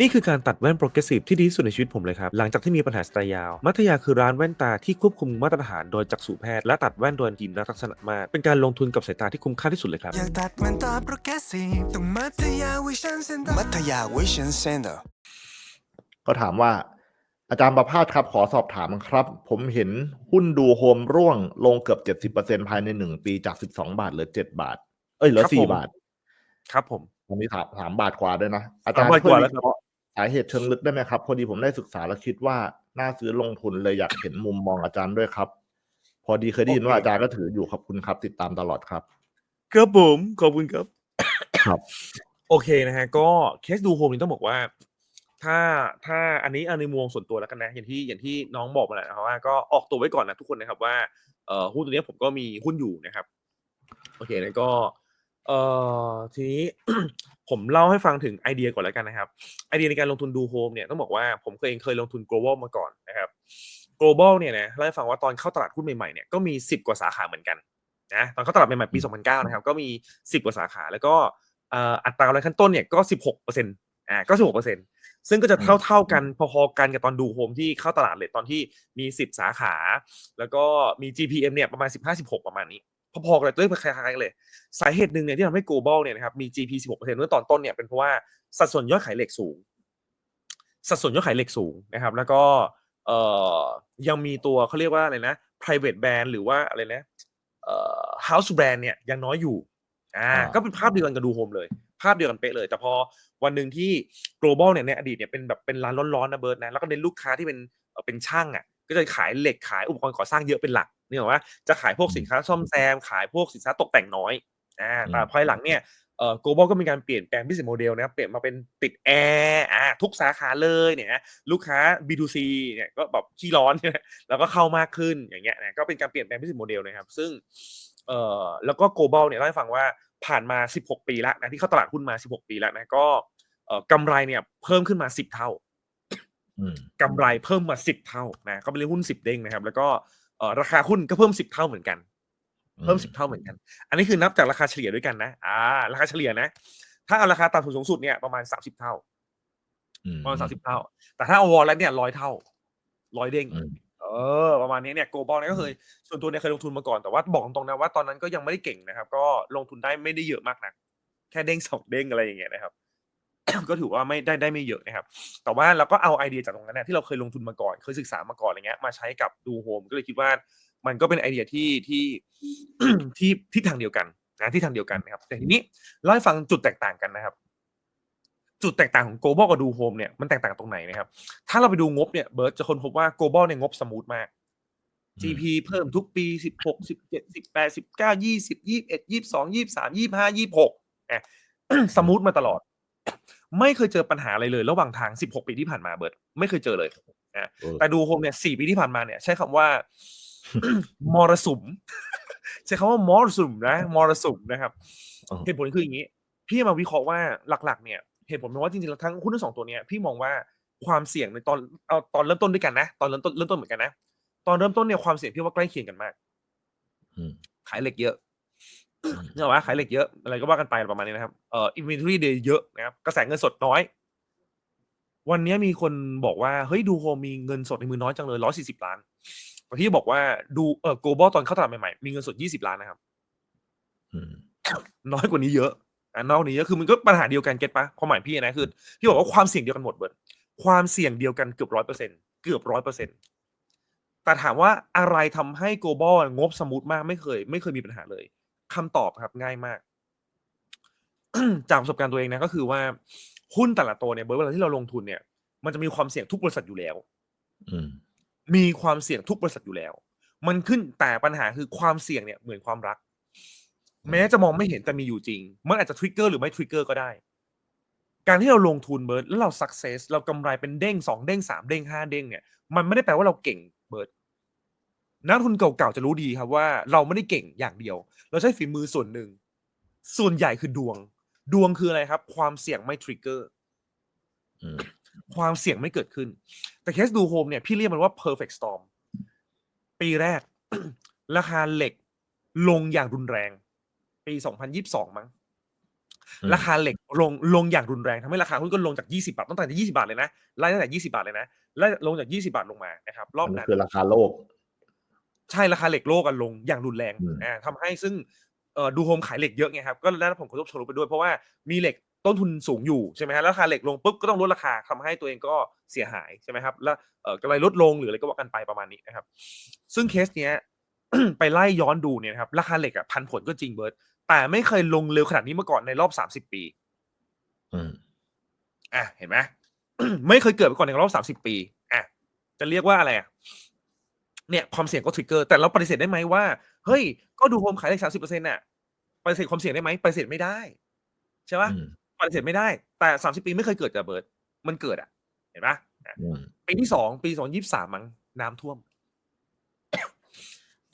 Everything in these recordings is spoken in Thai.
นี่คือการตัดแว่นโปรเกรสซีฟที่ดีที่สุดในชีวิตผมเลยครับ หลังจากที่มีปัญหาสายตายาว มัธยาคือร้านแว่นตาที่ควบคุมมาตรฐานโดยจักษุแพทย์และตัดแว่นโดยทีมนักทักษณะมาก เป็นการลงทุนกับสายตาที่คุ้มค่าที่สุดเลยครับ อยากตัดแว่นตาโปรเกรสซีฟต้องมัธยาวิชันเซ็นเตอร์มัธยาวิชันเซ็นเตอร์ก็ถามว่า อาจารย์ประภาสครับขอสอบถามครับ ผมเห็นหุ้นดูโฮมร่วงลงเกือบเจ็ดสิบเปอร์เซ็นภายในหนึ่งปีจากสิบสองบาทเหลือเจ็ดบาท เอ้ยเหลือครับสี่ผมบาท ครับผมตอนนี้ถามถามบาทกว่าด้วยนะอาจารย์สามบาทช่กวยว่าแล้ววิครับเคราะห์ สาเหตุเชิงลึกได้ไหมครับ พอดีผมได้ศึกษาแล้วคิดว่าน่าซื้อลงทุนเลยอยากเห็นมุมมองอาจารย์ด้วยครับ พอดีเคยได้ยินว่าอาจารย์ก็ถืออยู่ขอบคุณครับ ติดตามตลอดครับครับผมขอบคุณครับครับ โอเคนะฮะ ก็เคสดูโฮมนี่ต้องบอกว่า ถ้าถ้าอันนี้อันในมุมส่วนตัวแล้วกันนะ อย่างที่อย่างที่น้องบอกมาแหละนะครับว่าก็ออกตัวไว้ก่อนนะทุกคนนะครับว่าเอ่อหุ้นตัวเนี้ยผมก็มีหุ้นอยู่นะครับ โอเคแล้วก็เอ่อทีนี้ ผมเล่าให้ฟังถึงไอเดียก่อนแล้วกันนะครับ ไอเดียในการลงทุนดูโฮมเนี่ยต้องบอกว่าผมเคยเองเคยลงทุน global มาก่อนนะครับ global เนี่ยนะเล่าให้ฟังว่าตอนเข้าตลาดหุ้นใหม่ๆเนี่ยก็มี 10 กว่าสาขาเหมือนกันนะตอนเข้าตลาดใหม่ๆปี 2009 นะครับ ก็มี 10 กว่าสาขา แล้วก็เอ่ออัตรากำไรขั้นต้นเนี่ยก็ 16เปอร์เซ็นต์อ่าก็ 16เปอร์เซ็นต์ซึ่งก็จะเท่าเท่าๆกันพอๆกันกับตอนดูโฮมที่เข้าตลาดเลยตอนที่มี 10 สาขา แล้วก็มี GPM เนี่ยประมาณ 15-16 ประมาณนี้ พอๆกันเลยตัวเลขคล้ายๆกันเลย สาเหตุหนึ่งเนี่ยที่ทำให้ global เนี่ยนะครับมี GP 16%เมื่อตอนต้นเนี่ยเป็นเพราะว่าสัดส่วนยอดขายเหล็กสูง สัดส่วนยอดขายเหล็กสูงนะครับ แล้วก็เอ่อยังมีตัวเขาเรียกว่าอะไรนะ private brand หรือว่าอะไรนะเอ่อ house brand เนี่ยยังน้อยอยู่อ่าอ่าก็เป็นภาพเดียวกันกับดูโฮมเลย ภาพเดียวกันเป๊ะเลย แต่พอวันหนึ่งที่ global เนี่ยในอดีตเนี่ยเป็นแบบเป็นร้านร้อนๆนะเบิร์ดนะแล้วก็เน้นลูกค้าที่เป็นเอ่อเป็นช่างอะก็จะขายเหล็กขายอุปกรณ์ก่อสร้างเยอะเป็นหลัก นี่หรอกว่าจะขายพวกสินค้าซ่อมแซม ขายพวกสินค้าตกแต่งน้อยอ่าแต่ภายหลังเนี่ยเอ่อ global ก็มีการเปลี่ยนแปลง business model นะครับเปลี่ยนมาเป็นติดแอร์อ่าทุกสาขาเลยเนี่ยนะลูกค้า B2C เนี่ยก็แบบขี้ร้อนแล้วก็เข้ามากขึ้นอย่างเงี้ยนะก็เป็นการเปลี่ยนแปลง business model นะครับ ซึ่งเอ่อแล้วก็ global เนี่ยเล่าให้ฟังว่าผ่านมา 16 ปีแล้วนะที่เข้าตลาดหุ้นมา 16 ปีแล้วนะก็เอ่อกำไรเนี่ยเพิ่มขึ้นมา 10 เท่าอืมกำไรเพิ่มมา 10 เท่านะก็เป็นเรื่องหุ้น 10 เด้งนะครับ แล้วก็เอ่อ ราคาหุ้นก็เพิ่ม10เท่าเหมือนกัน เพิ่ม10เท่าเหมือนกัน อันนี้คือนับจากราคาเฉลี่ยด้วยกันนะอ่าราคาเฉลี่ยนะ ถ้าเอาราคาต่ำสุดสูงสุดเนี่ยประมาณ30เท่าอืมประมาณ30เท่า แต่ถ้าเอาวอลแล้วเนี่ยร้อยเท่าร้อยเด้งอืมเออประมาณนี้เนี่ยโกลบอลเนี่ยก็เคยส่วนตัวเนี่ยเคยลงทุนมาก่อนแต่ว่าบอกตรงๆนะว่าตอนนั้นก็ยังไม่ได้เก่งนะครับ ก็ลงทุนได้ไม่ได้เยอะมากนะแค่เด้งสองเด้งอะไรอย่างเงี้ยนะครับ ก็ถือว่าไม่ได้ได้ไม่เยอะนะครับ แต่ว่าเราก็เอาไอเดียจากตรงนั้นนะที่เราเคยลงทุนมาก่อน เคยศึกษามาก่อนอะไรเงี้ยมาใช้กับดูโฮมก็เลยคิดว่ามันก็เป็นไอเดียที่ที่ที่ที่ทางเดียวกันนะที่ทางเดียวกันนะครับ แต่ทีนี้เล่าให้ฟังจุดแตกต่างกันนะครับ จุดแตกต่างของ global กับดูโฮมเนี่ยมันแตกต่างตรงไหนนะครับ ถ้าเราไปดูงบเนี่ยเบิร์ตจะคนพบว่า global เนี่ยงบสมูทมาก GP เพิ่มทุกปี16 17 18 19 20 21 22 23 25 26อะสมูทมาตลอด ไม่เคยเจอปัญหาอะไรเลย ระหว่างทาง 16 ปีที่ผ่านมาเบิร์ตไม่เคยเจอเลยนะเออแต่ดูโฮมเนี่ย4ปีที่ผ่านมาเนี่ย ใช้คำว่ามรสุมใช้คำว่ามรสุมนะมรสุมนะครับเออเหตุผลคืออย่างนี้ พี่มาวิเคราะห์ว่าหลัก ๆ เนี่ยเหตุผลเป็นว่าจริงๆแล้วทั้งหุ้นทั้งสองตัวเนี้ยพี่มองว่าความเสี่ยงในตอนเอาตอนเริ่มต้นด้วยกันนะตอนเริ่มต้นเริ่มต้นเหมือนกันนะตอนเริ่มต้นเนี่ยความเสี่ยงพี่ว่าใกล้เคียงกันมากอืมขายเหล็กเยอะ เนี่ยหรอวะขายเหล็กเยอะอะไรก็ว่ากันไปประมาณนี้นะครับเอ่อ inventory day เยอะนะครับกระแสเงินสดน้อย วันนี้มีคนบอกว่า เฮ้ยดูโฮมมีเงินสดในมือน้อยจังเลยร้อยสี่สิบล้านแต่พี่บอกว่าดูเออ global ตอนเข้าตลาดใหม่ๆ มีเงินสดยี่สิบล้านนะครับอืมน้อยกว่านี้เยอะอะน้อยกว่านี้เยอะคือมันก็ปัญหาเดียวกันเก็ตปะความหมายพี่นะคือพี่บอกว่าความเสี่ยงเดียวกันหมดเบิร์ดความเสี่ยงเดียวกันเกือบร้อยเปอร์เซ็นเกือบร้อยเปอร์เซ็นแต่ถามว่าอะไรทำให้ global งบสมูทมากไม่เคย ไม่เคยมีปัญหาเลย คำตอบครับง่ายมาก จากประสบการณ์ตัวเองนะก็คือว่าหุ้นแต่ละตัวเนี่ยเบิร์ดเวลาที่เราลงทุนเนี่ย มันจะมีความเสี่ยงทุกบริษัทอยู่แล้วอืมมีความเสี่ยงทุกบริษัทอยู่แล้ว มันขึ้นแต่ปัญหาคือความเสี่ยงเนี่ยเหมือนความรัก แม้จะมองไม่เห็นแต่มีอยู่จริง มันอาจจะทริกเกอร์หรือไม่ทริกเกอร์ก็ได้ การที่เราลงทุนเบิร์ดแล้วเราสักเซสเรากำไรเป็นเด้งสองเด้งสามเด้งห้าเด้งเนี่ย มันไม่ได้แปลว่าเราเก่งเบิร์ด นักลงทุนเก่าๆจะรู้ดีครับว่าเราไม่ได้เก่งอย่างเดียว เราใช้ฝีมือส่วนหนึ่ง ส่วนใหญ่คือดวง ดวงคืออะไรครับ ความเสี่ยงไม่ทริกเกอร์อืมความเสี่ยงไม่เกิดขึ้น แต่เคสดูโฮมเนี่ยพี่เรียกมันว่า perfect storm ปีแรก ราคาเหล็กลงอย่างรุนแรง ปี 2022 มั้งอืมราคาเหล็กลงลงอย่างรุนแรงทำให้ราคาหุ้นก็ลงจาก 20 บาทตั้งแต่20 บาทเลยนะไล่ตั้งแต่ 20 บาทเลยนะไล่ลงจาก 20 บาทลงมานะครับ รอบอันนี้นั้นคือราคาโลก ใช่ราคาเหล็กโลกกันลงอย่างรุนแรงอืมอ่าทำให้ซึ่งเอ่อดูโฮมขายเหล็กเยอะไงครับก็ได้รับผลกระทบเชงรุกไปด้วยเพราะว่ามีเหล็กต้นทุนสูงอยู่ใช่ไหมฮะแล้วราคาเหล็กลงปุ๊บก็ต้องลดราคาทำให้ตัวเองก็เสียหายใช่ไหมครับแล้วเอ่อกำไรลดลงหรืออะไรก็ว่ากันไปประมาณนี้นะครับ ซึ่งเคสเนี้ยไปไล่ย้อนดูเนี่ยนะครับราคาเหล็กอะพันผลก็จริงเบิร์ตแต่ไม่เคยลงเร็วขนาดนี้มาก่อนในรอบ30ปีอืมอะเห็นไหมไม่เคยเกิดมาก่อนในรอบสามสิบปีอะจะเรียกว่าอะไรอะ เนี่ยความเสี่ยงก็ทริกเกอร์แต่เราปฏิเสธได้ไหมว่า เฮ้ย ก็ดูโฮมขายได้สามสิบเปอร์เซ็นต์น่ะปฏิเสธความเสี่ยงได้ไหมปฏิเสธไม่ได้ใช่ปะอืมปฏิเสธไม่ได้ แต่สามสิบปีไม่เคยเกิดกับเบิร์ดมันเกิดอะ เห็นปะอะอืมปีที่สองปีสองยี่สามมั้งน้ำท่วม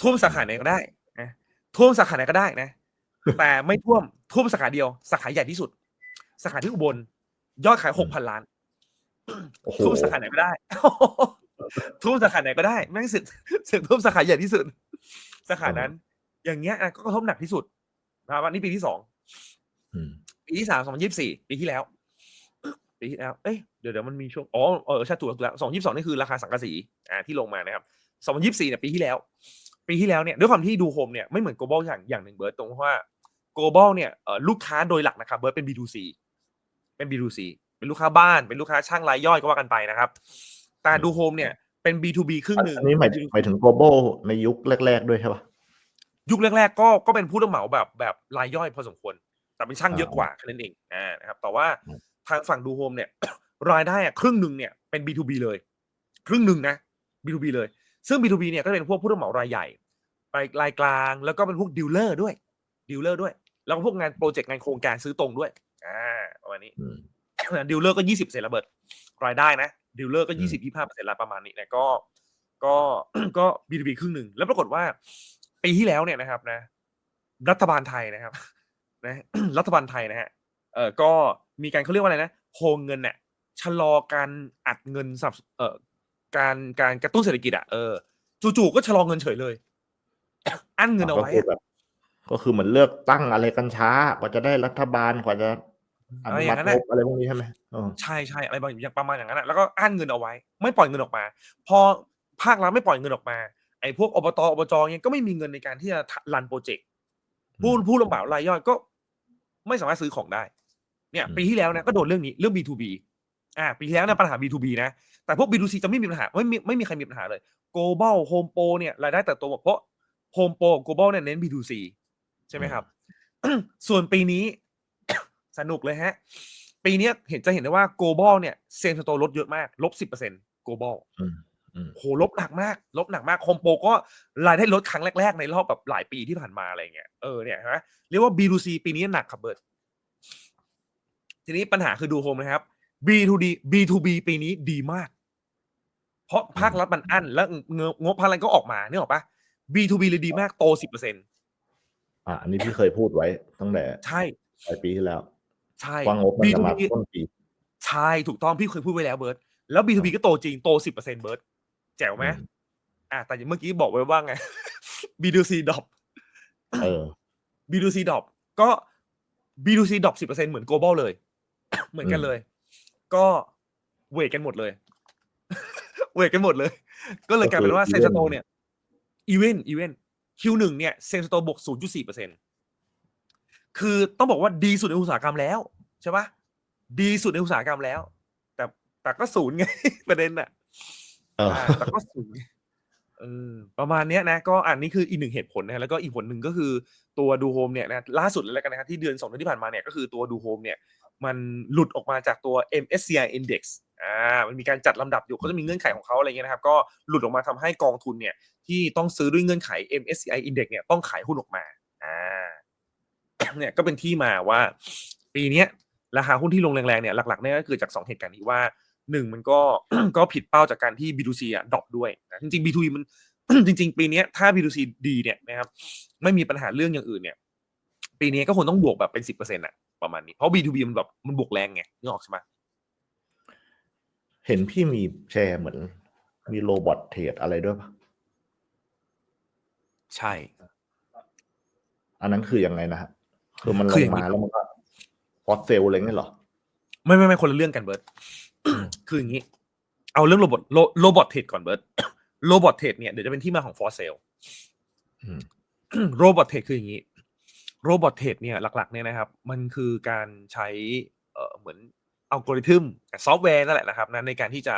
ท่วมสาขาไหนก็ได้นะท่วมสาขาไหนก็ได้นะ แต่ไม่ท่วมท่วมสาขาเดียว สาขาใหญ่ที่สุด สาขาที่อุบลยอดขายหกพันล้านโอ้โหท่วมสาขาไหนก็ได้ ท่มสาขาไหนก็ได้แม่งสึกสึกท่มสาขาใหญ่ที่สุด สาขานั้น อย่างเงี้ยอะก็กระทบหนักที่สุดนะครับอันนี้ปีที่สองปีที่สามสองยี่สี่ปีที่แล้วปีที่แล้วเอ้ยเดี๋ยวเดี๋ยวมันมีช่วงอ๋อเออใช่ถูกแล้วล้วสองยี่สองนี่คือราคาสังกะสีอ่าที่ลงมานะครับสองยี่สี่เนี่ยปีที่แล้ว ปีที่แล้วเนี่ยด้วยความที่ดูโฮมเนี่ยไม่เหมือน global อย่างอย่างหนึ่งเบิร์ตตรงว่า global เนี่ยลูกค้าโดยหลักนะครับเบิร์ตเป็น B2C เป็น B2C เป็นลูกค้าบ้านเป็นลูกค้าช่างรายย่อยก็ว่ากันไปนะครับ แต่ดูโฮมเนี่ย เป็น B2B ครึ่งหนึ่งอันนี้หมายถึงหมายถึง global ในยุคแรก ๆ ด้วยใช่ปะยุคแรก ๆ ก็ก็เป็นผู้รับเหมาแบบแบบรายย่อยพอสมควร แต่เป็นช่างเยอะอ่ากว่าแค่นั้นเองอ่านะครับแต่ว่าอืมทางฝั่งดูโฮมเนี่ย รายได้อะครึ่งหนึ่งเนี่ยเป็น B2B เลย ครึ่งหนึ่งนะ B2B เลย ซึ่ง B2B เนี่ยก็จะเป็นพวกผู้รับเหมารายใหญ่รายรายกลางแล้วก็เป็นพวกดีลเลอร์ด้วยดีลเลอร์ด้วย แล้วก็พวกงานโปรเจกต์งานโครงการซื้อตรงด้วยอ่าประมาณนี้อืมดีลเลอร์ก็ยี่สิบเซนระเบิด รายได้นะดีลเลอร์ก็อืยี่มสิบยี่ห้าเปอร์เซ็นต์ละประมาณนี้นะก็ก็ก็ B2B ครึ่งหนึ่งแล้วปรากฏว่าปีที่แล้วเนี่ยนะครับนะ รัฐบาลไทยนะครับ นะรัฐบาลไทยนะฮะเออก็มีการเขาเรียกว่าอะไรนะโฮงเงินเนี่ยชะลอการอัดเงินสนับเอ่อการการกระตุ้นเศรษฐกิจอะเออจู่ๆก็ชะลอเงินเฉยเลย อั้นเงินเอาไว้ก็คืออะแบบก็คือเหมือนเลือกตั้งอะไรกันช้ากว่าจะได้รัฐบาลกว่าจะ อนุมัติงบอะไรพวกนี้ใช่ไหมเออใช่ใช่อะไรบางอย่างประมาณอย่างนั้นอะแล้วก็อั้นเงินเอาไว้ ไม่ปล่อยเงินออกมา พอภาครัฐไม่ปล่อยเงินออกมาไอ้พวกอบตอบจเนี่ยก็ไม่มีเงินในการที่จะรันโปรเจกต์ผู้อืมผู้ลงเหมารายย่อยก็ ไม่สามารถซื้อของได้ เนี่ยอืมปีที่แล้วเนี่ยก็โดนเรื่องนี้เรื่อง B2B อ่า ปีที่แล้วเนี่ยปัญหา B2B นะ แต่พวก B2C จะไม่มีปัญหาไม่มีไม่มีใครมีปัญหาเลย Global Home Pro เนี่ยรายได้เติบโตหมดเพราะ Home Pro Global เนี่ยเน้น B2C ใช่ไหมครับ ส่วนปีนี้ สนุกเลยฮะ ปีเนี้ยเห็นจะเห็นได้ว่า global เนี่ยเซมสโตลดเยอะมาก ลบสิบเปอร์เซ็นต์ global อืมอืมโหลบหนักมาก ลบหนักมากโฮมโปรก็รายได้ลดครั้งแรก ๆ ในรอบแบบหลายปีที่ผ่านมาอะไรเงี้ยเออเนี่ยเห็นไหมเรียกว่า B2C ปีนี้หนักครับเบิร์ตทีนี้ปัญหาคือดูโฮมนะครับ B2D B2B ปีนี้ดีมาก เพราะภาครัฐมันอั้นแล้วเงงบภาครัฐก็ออกมาเนี่ยหรอกปะ B2B เลยดีมากโตสิบเปอร์เซ็นต์อ่าอันนี้พี่เคยพูดไว้ตั้งแต่ใช่ปลายปีที่แล้ว ใช่ว่างบมันจะมา B2B ต้นปีใช่ถูกต้องพี่เคยพูดไว้แล้วเบิร์ตแล้ว B2B ก็โตจริงโตสิบเปอร์เซ็นต์เบิร์ตแจ๋วไหมอืมอะแต่เมื่อกี้บอกไว้ว่าไง B2C ดรอปเออ B2C ดรอปก็ B2C ดรอปสิบเปอร์เซ็นต์เหมือน global เลย เหมือนกันอืมเลย ก็เวทกันหมดเลย เวทกันหมดเลย ก็เลยกลายเป็นว่าเซนสโตเนี่ยอีเวนต์อีเวนต์ Q1 เนี่ยเซนสโตบวกศูนย์จุดสี่เปอร์เซ็นต์คือต้องบอกว่าดีสุดในอุตสาหกรรมแล้ว ใช่ปะดีสุดในอุตสาหกรรมแล้ว แต่แต่ก็ศูนย์ไง ประเด็นอะเอออ่าแต่ก็สูงเออประมาณเนี้ยนะก็อันนี้คืออีกหนึ่งเหตุผลนะแล้วก็อีกผลหนึ่งก็คือตัวดูโฮมเนี่ยนะล่าสุดเลยแล้วกันนะครับที่เดือนสองเดือนที่ผ่านมาเนี่ยก็คือตัวดูโฮมเนี่ยมันหลุดออกมาจากตัว MSCI Index อ่ามันมีการจัดลำดับอยู่เขาจะมีเงื่อนไขของเขาอะไรเงี้ยนะครับก็หลุดออกมาทำให้กองทุนเนี่ยที่ต้องซื้อด้วยเงื่อนไข MSCI Index เนี่ยต้องขายหุ้นออกมาอ่าเนี่ยก็เป็นที่มาว่า ปีเนี้ย ราคาหุ้นที่ลงแรงๆเนี่ยหลักๆเนี่ยก็เกิดจากสองเหตุการณ์นี้ว่าหนึ่งมันก็ก็ผิดเป้าจากการที่ B2C อะดรอปด้วยนะจริงๆ B2B มันจริง ๆ ปีเนี้ยถ้า B2C ดีเนี่ยนะครับไม่มีปัญหาเรื่องอย่างอื่นเนี่ย ปีนี้ก็คงต้องบวกแบบเป็นสิบเปอร์เซ็นต์อะประมาณนี้เพราะ B2B มันแบบมันบวกแรงไงนึกออกใช่ไหมเห็นพี่มีแชร์เหมือน มีโรบอทเทรดอะไรด้วยปะใช่ อันนั้นคือยังไงนะฮะคือมันลคืองอย่างนี้มาแล้วมันก็ อสเซลอะไรเงี้ยเหรอ ไม่ไม่ไม่คนละเรื่องกันเบิร์ตคืออย่างนี้ เอาเรื่องโรบอทโรบอทเทรดก่อนเบิร์ตโรบอทเทรดเนี่ยเดี๋ยวจะเป็นที่มาของฟอร์เซลอืมโรบอทเทรดคืออย่างนี้โรบอทเทรดเนี่ยหลักๆเนี่ยนะครับ มันคือการใช้เอ่อเหมือนอัลกอริทึมซอฟต์แวร์นั่นแหละนะครับนะในการที่จะ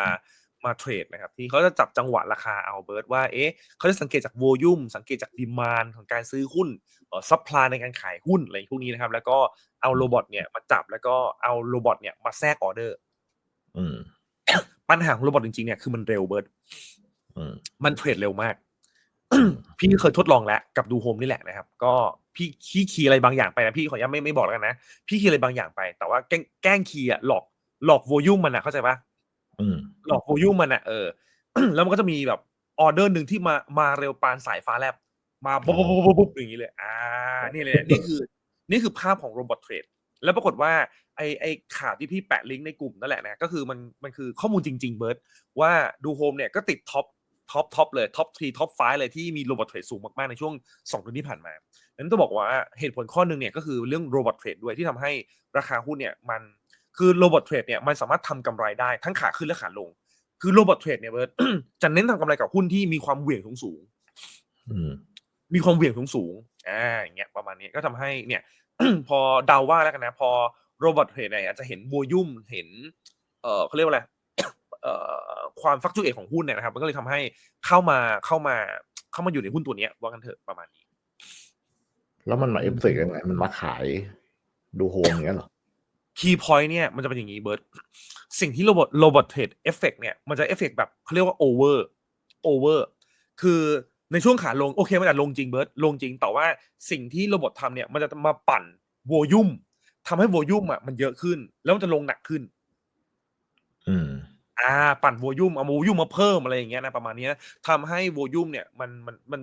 มาเทรดนะครับ ที่เขาจะจับจังหวะราคาเอาเบิร์ตว่าเอ๊ะเขาจะสังเกตจากโวลูมสังเกตจากดีมานของการซื้อหุ้นเอ่อซัพพลายในการขายหุ้นอะไรพวกนี้นะครับ แล้วก็เอาโรบอทเนี่ยมาจับแล้วก็เอาโรบอทเนี่ยมาแทรกออเดอร์อืมปัญหาของโรบอทจริงๆเนี่ยคือมันเร็วเบิร์ตอืมมันเทรดเร็วมาก พี่เคยทดลองแล้วกับดูโฮมนี่แหละนะครับ ก็พี่ขี้คีย์อะไรบางอย่างไปนะพี่ขออนุญาตไม่ไม่บอกแล้วกันนะ พี่คีย์อะไรบางอย่างไป แต่ว่าแกล้งแกล้งคีย์อะหลอกหลอกโวลูมมันอะเข้าใจปะอืม หลอกโวลูมมันอะเออแล้วมันก็จะมีแบบออเดอร์หนึ่งที่มามาเร็วปานสายฟ้าแลบมาปุ๊บปุ๊บปุ๊บปุ๊บอย่างนี้เลย อ่า นี่เลยนี่คือ นี่คือภาพของโรบอทเทรดแล้วปรากฏว่าไอไอข่าวที่พี่แปะลิงก์ในกลุ่มนั่นแหละนะก็คือมันมันคือข้อมูลจริง ๆ เบิร์ตว่าดูโฮมเนี่ยก็ติดท็อปท็อปท็อปเลยท็อปทรีท็อปไฟเลยที่มีโรบอทเทรดสูงมาก ๆ ในช่วงสองเดือนที่ผ่านมางนั้นต้องบอกว่าเหตุผลข้อหนึ่งเนี่ยก็คือเรื่องโรบอทเทรดด้วยที่ทำให้ราคาหุ้นเนี่ยมัน คือโรบอทเทรดเนี่ยมันสามารถทำกำไรได้ทั้งขาขึ้นและขาลง คือโรบอทเทรดเนี่ยเบิร์ตจะเน้นทำกำไรกับหุ้นที่มีความเหวี่ยงสูงๆอืมมีความเหวี่ยงสูงสูงๆอ่าอย่างเงี้ยประมาณนี้ก็ทำให้เนี่ย พอเดาว่าแล้วกันนะ พอโรบอทเทรดเนี่ยอาจจะเห็นโวยุ่มเห็น เออเขาเรียกว่าอะไรเอ่อความฟักจูเอทของหุ้นเนี่ยนะครับ มันก็เลยทำให้เข้ามาเข้ามาเข้ามาอยู่ในหุ้นตัวเนี้ยว่ากันเถอะประมาณนี้ แล้วมันมาเอฟเฟกต์ยังไงมันมาขายดูโฮมอย่างเงี้ยเหรอ คีย์พอยต์เนี่ยมันจะเป็นอย่างนี้เบิร์ตสิ่งที่โรบอทโรบอทเทรดเอฟเฟกเนี่ยมันจะเอฟเฟกแบบเขาเรียกว่าโอเวอร์โอเวอร์คือในช่วงขาลงโอเคมันอาจลงจริงเบิร์ตลงจริง แต่ว่าสิ่งที่โรบอททำเนี่ยมันจะมาปั่นโวยุ่มทำให้โวยุ่มอะมันเยอะขึ้น แล้วมันจะลงหนักขึ้น อืมอ่า ปั่นโวยุ่มเอาโวยุ่มมาเพิ่มอะไรอย่างเงี้ยนะประมาณเนี้ยทำให้โวยุ่มเนี่ยมันมันมัน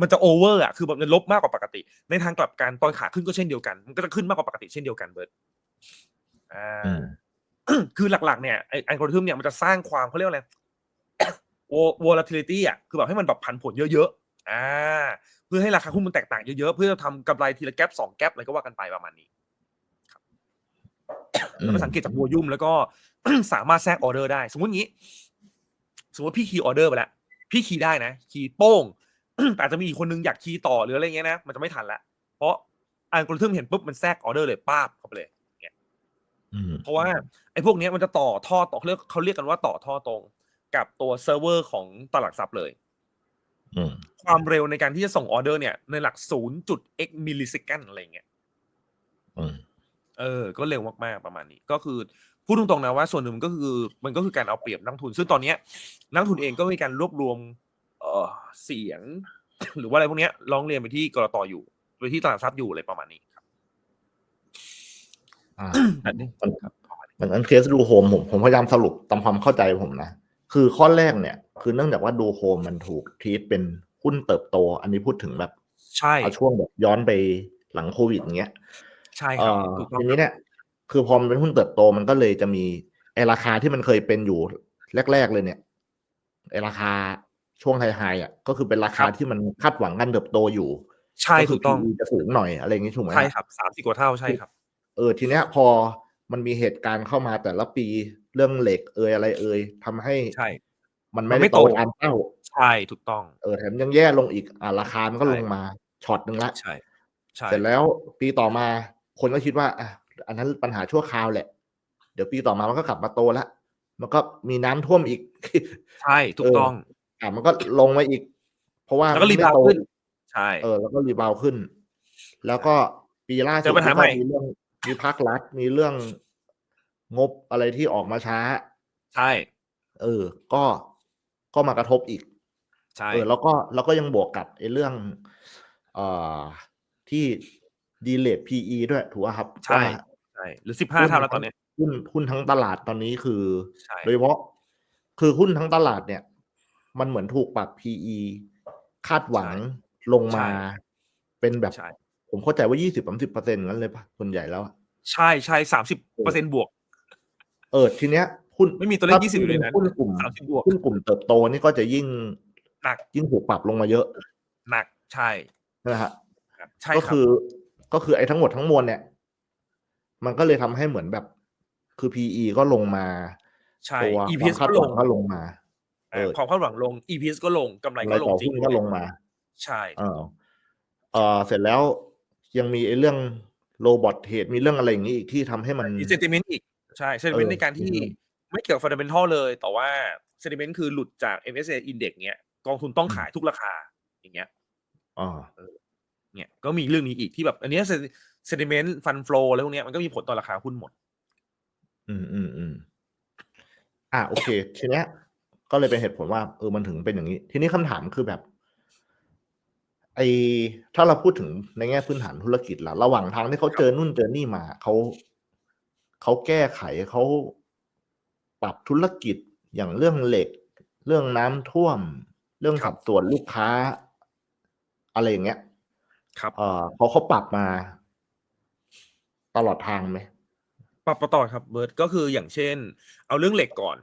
มันจะโอเวอร์อะคือแบบมันลบมากกว่าปกติ ในทางกลับกันตอนขาขึ้นก็เช่นเดียวกัน มันก็จะขึ้นมากกว่าปกติเช่นเดียวกันเบิร์ต อ่าอืมคือหลักๆเนี่ยไออัลกอริทึมเนี่ยมันจะสร้างความเขาเรียกว่าอะไร volatility อะคือแบบให้มันแบบผันผวนเยอะๆอ่าเพื่อให้ราคาหุ้นมันแตกต่างเยอะๆเพื่อจะทำกำไรทีละแก๊ปสองแก๊ปอะไรก็ว่ากันไปประมาณนี้แล้วก็สังเกตจากวอยุ่มแล้วก็สามารถแทรกออเดอร์ได้ สมมติงี้ สมมติพี่คีย์ออเดอร์ไปแล้ว พี่คีย์ได้นะ คีย์โป้ง แต่อาจจะมีอีกคนนึงอยากคีย์ต่อหรืออะไรเงี้ยนะ มันจะไม่ทันละ เพราะอัลกอริทึมเห็นปุ๊บมันแทรกออเดอร์เลยป้าบเข้าไปเลยอืม เพราะว่าไอ้พวกเนี้ยมันจะต่อท่อต่อเขาเรียกเขาเรียกกันว่าต่อท่อตรง กับตัวเซิร์ฟเวอร์ของตลาดทรัพย์เลยอืมความเร็วในการที่จะส่งออเดอร์เนี่ย ในหลัก 0.x มิลลิเซคันอะไรเงี้ยอืมเออ ก็เร็วมากๆประมาณนี้ ก็คือพูดตรงๆนะว่าส่วนหนึ่งมันก็คือ มันก็คือการเอาเปรียบนักทุน ซึ่งตอนเนี้ยนักทุนเองก็มีการรวบรวม เออเสียง หรือว่าอะไรพวกเนี้ยร้องเรียนไปที่กรตอยู่ไปที่ตลาดทรัพย์อยู่อะไรประมาณนี้ครับ อ่าอันนี้มันครับประมาณนี้มันอันเคสดูโฮมผมผมพยายามสรุปตามความเข้าใจผมนะ คือข้อแรกเนี่ย คือเนื่องจากว่าดูโฮมมันถูกทีตเป็นหุ้นเติบโต อันนี้พูดถึงแบบใช่เอาช่วงแบบย้อนไปหลังโควิดอย่างเงี้ยใช่คเอ่รับอถูกต้องทีนี้เนี่ยคือพอมันเป็นหุ้นเติบโตมันก็เลยจะมีไอราคาที่มันเคยเป็นอยู่แรก ๆ เลยเนี่ยไอราคาช่วงไฮๆอะก็คือเป็นราคาที่มันคาดหวังการเติบโตอยู่ ใช่ก็คืถูกต้อง PE จะสูงหน่อยอะไรอย่างงี้ถูกไหมฮะใช่ครับสามสิบกว่าเท่าใช่ครับ เออทีเนี้ยพอมันมีเหตุการณ์เข้ามาแต่ละปีเรื่องเหล็กเอยอะไรเอยทำให้ใช่ มันไม่มันไม่ได้โตโตตามเป้าใช่ถูกต้องเออแถมยังแย่ลงอีกอ่าราคามันก็ใช่ลงมาช็อตหนึ่งละใช่ใช่เสร็จแล้วปีต่อมาคนก็คิดว่าอะอันนั้นปัญหาชั่วคราวแหละ เดี๋ยวปีต่อมามันก็กลับมาโตละมันก็มีน้ำท่วมอีก ใช่ถูกต้องอ่ามันก็ลงมาอีก เพราะว่าแล้วก็รีมันบาวไม่โตขึ้น ใช่ เออ แล้วก็รีบาวขึ้น แล้วก็ปีล่าเจสุดอปัญหาก็ใหม่มีเรื่อง มีพักรัฐมีเรื่องงบอะไรที่ออกมาช้า ใช่ เออ ก็ก็มากระทบอีก ใช่ เออ แล้วก็แล้วก็ยังบวกกับไอ้เรื่องเอ่อที่ดีเลท PE ด้วยถูกป่ะครับใช่ว่าใช่หรือสิบห้าเท่าแล้วตอนเนี้ยหุ้นหุ้นทั้งตลาดตอนนี้คือใช่โดยเฉพาะคือหุ้นทั้งตลาดเนี่ย มันเหมือนถูกปรับ PE คาดหวังลงมาเป็นแบบใช่ ผมเข้าใจว่ายี่สิบสามสิบเปอร์เซ็นต์งั้นเลยป่ะส่วนใหญ่แล้วอะใช่ใช่สามสิบเปอร์เซ็นบวก เออทีเนี้ยหุ้นไม่มีตัวเลขถ้า20อยู่ในนั้นหุ้นกลุ่มสามสิบบวกหุ้นกลุ่มเติบโตนี่ก็จะยิ่งหนักยิ่งถูกปรับลงมาเยอะ หนักใช่นะฮะครับใช่ก็ครับคือก็คือไอ้ทั้งหมดทั้งมวลเนี่ย มันก็เลยทำให้เหมือนแบบ คือ PE ก็ลงมาใช่ตัวความ EPS คาดก็หลวังงก็ลงมาเออ่าอความคาดหวังลง EPS ก็ลงกำไรกำไรก็ลงต่อจริหุ้งนด้ก็วยลงมา ใช่เออเออเสร็จแล้ว ยังมีไอ้เรื่องโรบอทเทรดมีเรื่องอะไรอย่างนี้อีกที่ทำให้มันมี sentiment อีก ใช่ sentiment เออในการที่ sentiment ไม่เกี่ยวกับ fundamental เลย แต่ว่า sentiment คือหลุดจาก MSCI Index เนี้ยกองทุนต้องขายทุกราคาอย่างเงี้ยอ่าเนี่ยก็มีเรื่องนี้อีกที่แบบ อันเนี้ย sentiment fund flow อะไรพวกเนี้ยมันก็มีผลต่อราคาหุ้นหมด อืมอืมอืมอะโอเค ทีเนี้ย ก็เลยเป็นเหตุผลว่าเออมันถึงเป็นอย่างนี้ ทีนี้คำถามคือแบบ ไอถ้าเราพูดถึงในแง่พื้นฐานธุรกิจละระหว่างทางที่เขาเจอนู่นเจอนี่มาเขาเขาแก้ไขเขาปรับธุรกิจอย่างเรื่องเหล็ก เรื่องน้ำท่วม เรื่องครัสับดส่วนลูกค้า อะไรอย่างเงี้ย ครับเออเขาเขาปรับมาตลอดทางไหมปรับต่อครับเบิร์ตก็คืออย่างเช่น เอาเรื่องเหล็กก่อน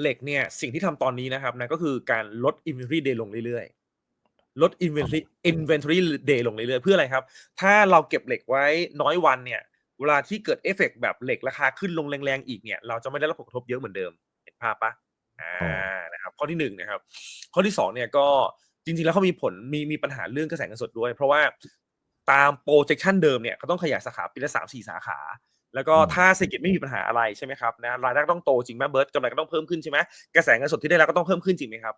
เหล็กเนี่ย สิ่งที่ทำตอนนี้นะครับนะก็คือการลด inventory day ลงเรื่อยๆ ลด inventory inventory day ลงเรื่อยๆเพื่ออะไรครับ ถ้าเราเก็บเหล็กไว้น้อยวันเนี่ย เวลาที่เกิดเอฟเฟกต์แบบเหล็กราคาขึ้นลงแรงๆอีกเนี่ย เราจะไม่ได้รับผลกระทบเยอะเหมือนเดิม เห็นภาพปะอ่าอ๋อนะครับข้อที่หนึ่งนะครับ ข้อที่สองเนี่ยก็จริงๆแล้วเขามีผลมีมีปัญหาเรื่องกระแสเงินสดด้วย เพราะว่าตาม projection เดิมเนี่ยเขาต้องขยายสาขาปีละสามสี่สาขา แล้วก็ถ้าเศรษฐกิจไม่มีปัญหาอะไรใช่ไหมครับนะรายได้ก็ต้องโตจริงไหมเบิร์ตกำไรก็ต้องเพิ่มขึ้นใช่ไหมกระแสเงินสดที่ได้รับก็ต้องเพิ่มขึ้นจริงไหมครับ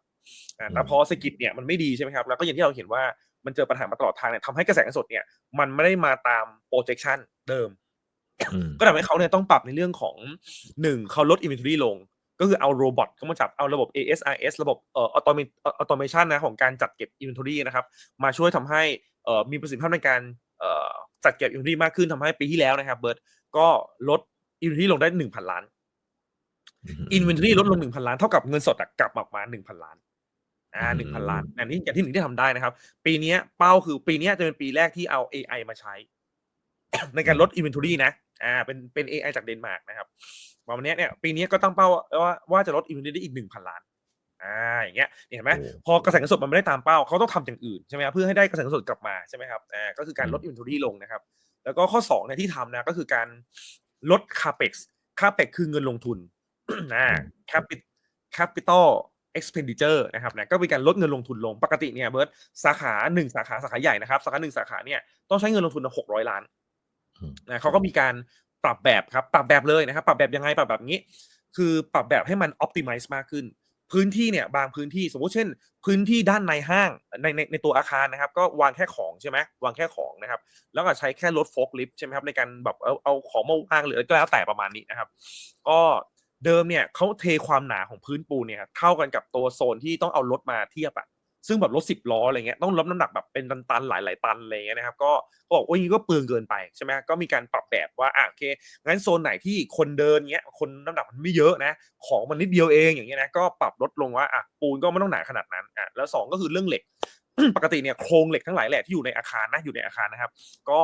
อ่าแต่พอเศรษฐกิจเนี่ยมันไม่ดีใช่ไหมครับแล้วก็อย่างที่เราเห็นว่ามันเจอปัญหามาตลอดทางเนี่ยทำให้กระแสเงินสดเนี่ยมันไม่ได้มาตาม projection เดิมอืมก็ทำให้เขาเนี่ยต้องปรับในเรื่องของหนึ่งเขาลด inventory ลง ก็คือเอาโรบอทเข้ามาจับเอาระบบ ASRS ระบบเอ่อ automate automation นะของการจัดเก็บ inventory นะครับ มาช่วยทำให้เอ่อมีประสิทธิภาพในการเอ่อ จัดเก็บ inventory มากขึ้นทำให้ปีที่แล้วนะครับ เบิร์ตก็ลด inventory ลงได้หนึ่งพันล้าน inventory ลดลงหนึ่งพันล้านเท่ากับเงินสดอะกลับมาประมาณหนึ่งพันล้านอ่าหนึ่งพันล้านอันนี้อย่างที่หนึ่งที่ทำได้นะครับ ปีเนี้ยเป้าคือปีเนี้ยจะเป็นปีแรกที่เอา AI มาใช้ ในการลด inventory นะอ่าเป็นเป็น AI จากเดนมาร์กนะครับประมาณเนี้ยเนี่ยปีนี้ก็ตั้งเป้าว่าว่าจะลด inventory ได้อีกหนึ่งพันล้าน อ่าอย่างเงี้ยเห็นไหมโอ้พอกระแสเงินสดมันไม่ได้ตามเป้าเขาต้องทำอย่างอื่นใช่ไหมครับเพื่อให้ได้กระแสเงินสดกลับมาใช่ไหมครับอ่าก็คือการลด inventory ลงนะครับ แล้วก็ข้อสองเนี่ยที่ทำนะก็คือการลด capex capex คือเงินลงทุนอ่า capital capital expenditure นะครับนะก็เป็นการลดเงินลงทุนลงปกติเนี่ยเบิร์ตสาขาหนึ่งสาขาสาขาใหญ่นะครับสาขาหนึ่งสาขาเนี่ยต้องใช้เงินลงทุนหกร้อยล้านอืมนะเขาก็มีการปรับแบบครับปรับแบบเลยนะครับ ปรับแบบยังไงปรับแบบนี้ คือปรับแบบให้มัน optimize มากขึ้น พื้นที่เนี่ยบางพื้นที่สมมุติเช่น พื้นที่ด้านในห้างในในในตัวอาคารนะครับ ก็วางแค่ของใช่ไหมวางแค่ของนะครับ แล้วก็ใช้แค่รถโฟล์ลิฟต์ใช่ไหมครับในการแบบเอาเอาของมาวางหรืออะไรก็แล้วแต่ประมาณนี้นะครับ ก็เดิมเนี่ยเขาเทความหนาของพื้นปูนเนี่ยเท่ากันกับตัวโซนที่ต้องเอารถมาเทียบอะ ซึ่งแบบรถสิบล้ออะไรเงี้ยต้องรับน้ำหนักแบบเป็นตันๆหลายๆตันอะไรเงี้ยนะครับก็เขาบอกว่าอย่างนี้ก็เปลืองเกินไปใช่ไหมก็มีการปรับแบบว่าอะโอเคงั้นโซนไหนที่คนเดินเงี้ยคนน้ำหนักมันไม่เยอะนะ ของมันนิดเดียวเองอย่างเงี้ยนะก็ปรับลดลงว่าอะปูนก็ไม่ต้องหนาขนาดนั้นอะแล้วสองก็คือเรื่องเหล็กปกติเนี่ยโครงเหล็กทั้งหลายแหละที่อยู่ในอาคารนะอยู่ในอาคารนะครับ ก็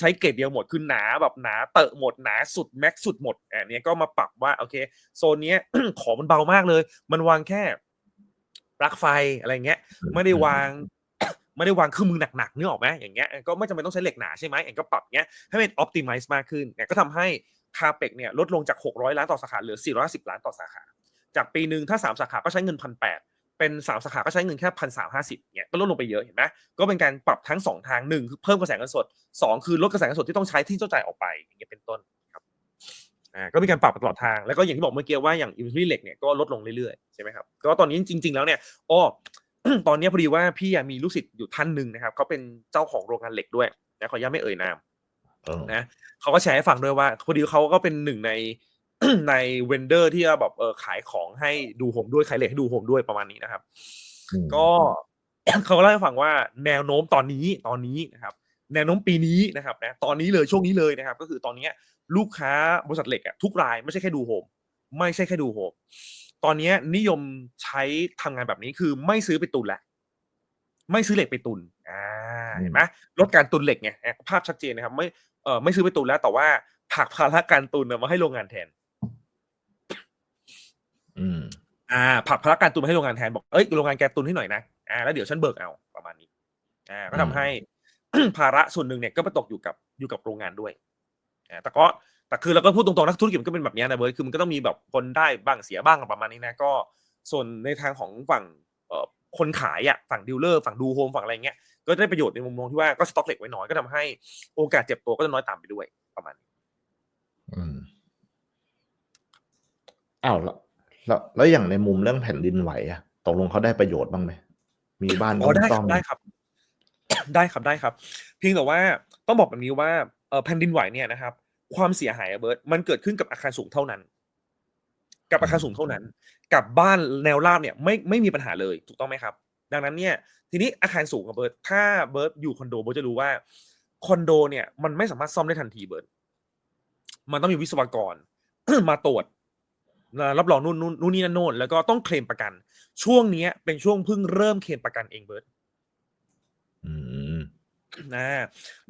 ใช้เกรดเดียวหมดคือหนาแบบหนาเตอะหมดหนาสุดแม็กสุดหมดอันนี้ก็มาปรับว่าโอเค โซนนี้ของมันเบามากเลย มันวางแค่ ปลั๊กไฟอะไรเงี้ย ไม่ได้วางไม่ได้วางเครื่องมือหนักๆนึกออกไหมอย่างเงี้ยก็ไม่จำเป็นต้องใช้เหล็กหนาใช่ไหมอย่างก็ปรับเงี้ยให้มัน optimize มากขึ้นเนี่ยก็ทำให้คาเปกเนี่ยลดลงจาก 600 ล้านต่อสาขาเหลือ 450 ล้านต่อสาขา จากปีหนึ่งถ้า 3 สาขาก็ใช้เงินพันแเป็น3สาขาก็ใช้เงินแค่พันสามห้าสิบเนี่ยก็ลดลงไปเยอะเห็นไหมก็เป็นการปรับทั้ง2ทางหนึ่งคือเพิ่มกระแสเงินสด2คือลดกระแสเงินสดที่ต้องใช้ที่เจ้าจ่ายออกไปอย่างเงี้ยเป็นต้นครับ อ่าก็มีการปรับตลอดทาง แล้วก็อย่างที่บอกเมื่อกี้ว่าอย่างอินฟิเหล็กเนี่ยก็ลดลงเรื่อยๆใช่ไหมครับก็ตอนนี้จริง ๆ แล้วเนี่ยอ้อตอนนี้พอดีว่าพี่อะมีลูกศิษย์อยู่ท่านหนึ่งนะครับเขาเป็นเจ้าของโรงงานเหล็กด้วยนะขออนุญาตไม่เอ่ยนามเออนะเขาก็แชร์ให้ฟังด้วยว่าพอดีเขาก็เป็นหนึ่งในในเวนเดอร์ที่แบบเออขายของให้ดูโฮมด้วยขายเหล็กให้ดูโฮมด้วยประมาณนี้นะครับอืมก็เขาก็เล่าให้ฟังว่าแนวโน้มตอนนี้ตอนนี้นะครับ แนวโน้มปีนี้นะครับนะตอนนี้เลยช่วงนี้เลยนะครับ ก็คือตอนเนี้ย ลูกค้าบริษัทเหล็กอะทุกรายไม่ใช่แค่ดูโฮมไม่ใช่แค่ดูโฮมตอนเนี้ยนิยมใช้ทำงานแบบนี้คือไม่ซื้อไปตุนแล้วไม่ซื้อเหล็กไปตุนอ่าเห็นไหมลดการตุนเหล็กไงอะภาพชัดเจนนะครับ ไม่เออไม่ซื้อไปตุนแล้ว แต่ว่าผลักภาระการตุนเนี่ยมาให้โรงงานแทน อืมอ่าผลักภาระการตุนมาให้โรงงานแทนบอกเอ้ยโรงงานแกตุนให้หน่อยนะอ่าแล้วเดี๋ยวฉันเบิกเอาประมาณนี้อ่าก็ทำให้ภาระส่วนหนึ่งเนี่ยก็ไปตกอยู่กับอยู่กับโรงงานด้วยอ่า แต่ก็แต่คือเราก็พูดตรงๆนะธุรกิจมันก็เป็นแบบเนี้ยนะเบิร์ดคือมันก็ต้องมีแบบคนได้บ้างเสียบ้างประมาณนี้นะก็ส่วนในทางของฝั่งเอ่อคนขายอะฝั่งดีลเลอร์ฝั่งดูโฮมฝั่งอะไรเงี้ยก็ได้ประโยชน์ในมุมมองที่ว่าก็สต็อกเหล็กไว้น้อยก็ทำให้โอกาสเจ็บตัวก็จะน้อยตามไปด้วยประมาณนี้อืมอ้าวแล้วแล้วแล้วอย่างในมุมเรื่องแผ่นดินไหวอะตกลงเขาได้ประโยชน์บ้างไหมมีบ้านอ๋อได้คต้รัอบงได้ครับ ได้ครับได้ครับ เพียงแต่ว่าต้องบอกแบบนี้ว่าเอ่อ แผ่นดินไหวเนี่ยนะครับ ความเสียหายเบิร์ตมันเกิดขึ้นกับอาคารสูงเท่านั้น กับอาคารสูงเท่านั้น กับบ้านแนวราบเนี่ยไม่ไม่มีปัญหาเลยถูกต้องไหมครับ ดังนั้นเนี่ย ทีนี้อาคารสูงกับเบิร์ตถ้าเบิร์ตอยู่คอนโดเบิร์ตจะรู้ว่าคอนโดเนี่ยมันไม่สามารถซ่อมได้ทันทีเบิร์ตมันต้องมีวิศวกรมาตรวจรับรองนู่นนู่นนู่นนี่นั่นโน่นแล้วก็ต้องเคลมประกัน ช่วงเนี้ยเป็นช่วงเพิ่งเริ่มเคลมประกันเองเบิร์ต นะ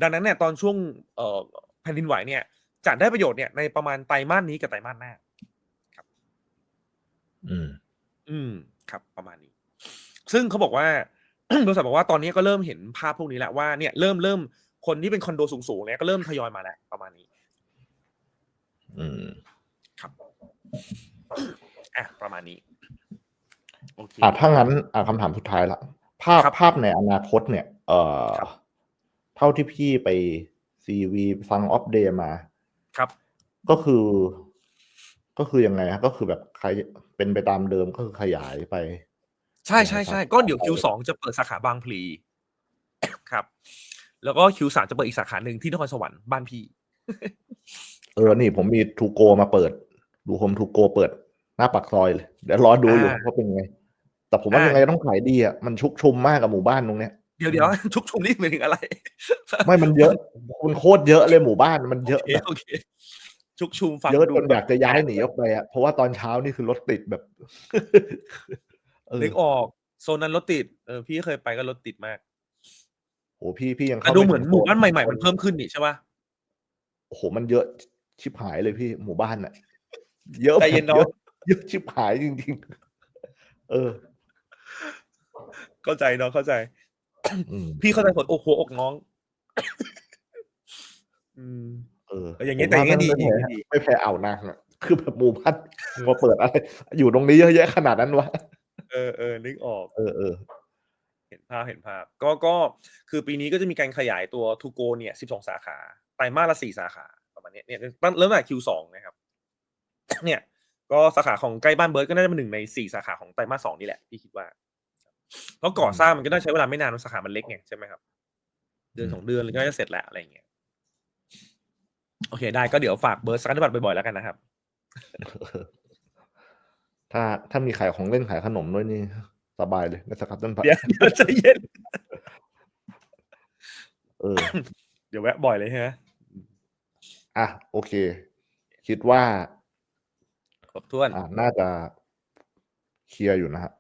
ดังนั้นเนี่ยตอนช่วงเอ่อแผ่นดินไหวเนี่ยจะได้ประโยชน์เนี่ยในประมาณไตรมาสนี้กับไตรมาสหน้าอืม อืม ครับ ประมาณนี้ ซึ่งเขาบอกว่าบริษัทบอกว่าตอนนี้ก็เริ่มเห็นภาพพวกนี้แล้วว่าเนี่ยเริ่มเริ่มคนที่เป็นคอนโดสูงๆเนี่ยก็เริ่มทยอยมาแล้วประมาณนี้ อืม ครับอะประมาณนี้โอเคอะถ้างั้นอะคำถามสุดท้ายละภาพครับภาพในอนาคตเนี่ย เอ่อครับ เท่าที่พี่ไปซีวีฟังออฟเดย์มา ครับ ก็คือ ก็คือยังไงฮะก็คือแบบใครเป็นไปตามเดิมก็คือขยายไป ใช่ใช่ใช่ครับก็เดี๋ยว Q2 จะเปิดสาขาบางพลีครับ แล้วก็ Q3 จะเปิดอีกสาขาหนึ่งที่นครสวรรค์บ้านพี่ เออนี่ผมมีทูโกมาเปิด ดูโฮมทูโกเปิด หน้าปากซอยเลยเดี๋ยวรอดูอยู่อ่าว่าเป็นไง แต่ผมว่าอ่ายัยังไงต้องขายดีอะมันชุกชุมมากกับหมู่บ้านตรงเนี้ย เดี๋ยวเดี๋ยวชุกชุมนี่หมายถึงอะไร ไม่มันเยอะมันโคตรเยอะเลยหมู่บ้านมันเยอะโอเคแบบโอเคชุกชุมฟังเยอะจดูนอยากจะย้ายหนีออกไปอะเพราะว่าตอนเช้านี่คือรถติดแบบเออนึกออก โซนนั้นรถติดเออพี่เคยไปก็รถติดมากโหพี่พี่ยังแต่เข้าดูไถึงเหมือนหมู่บ้านใหม่ๆมันเพิ่มขึ้นนี่ใช่ป่ะโอ้โหมันเยอะชิบหายเลยพี่หมู่บ้านอะ เยอะใจเย็นแบบน้องเยอะเยอะชิบหายจริงๆ เออ เข้าใจน้องเข้าใจอืม พี่เข้าใจผลอกหัวอกน้อง อืมเออเอออย่างงี้ผมแต่อย่างงี้ว่ดีไม่แพ้ดีไม่แพ้อ่าวนางอะคือแบบหมู่บ้านมึงมาเปิดอะไร อยู่ตรงนี้เยอะแยะขนาดนั้นวะเออเออนึกออก เออเออเห็นภาพเห็นภาพ ก็ก็คือปีนี้ก็จะมีการขยายตัวทูโกเนี่ย12สาขาไตรมาสละ4สาขาประมาณเนี้ยเนี่ยตั้งเริ่มจาก Q2 นะครับ เนี่ย ก็สาขาของใกล้บ้านเบิร์ดก็น่าจะเป็นหนึ่งใน4สาขาของไตรมาสสองนี่แหละพี่คิดว่า เพราะก่อสร้างมันก็น่าใช้เวลาไม่นานเพราะสาขามันเล็กไงใช่ไหมครับ เดือนอืมสองเดือนเลยก็น่าจะเสร็จแหละอะไรอย่างเงี้ยโอเค ได้ก็เดี๋ยวฝากเบิร์ดสักนิบัตบ่อยๆแล้วกันนะครับ ถ้าถ้ามีขายของเล่นขายขนมด้วยนี่สบายเลยในสกัดต้นผักเดี๋ยวเดี๋ยวใจเย็นเออ เดี๋ยวแวะบ่อยเลยฮะอะโอเค คิดว่า ครบถ้วนอ่าน่าจะเคลียร์อยู่นะฮะ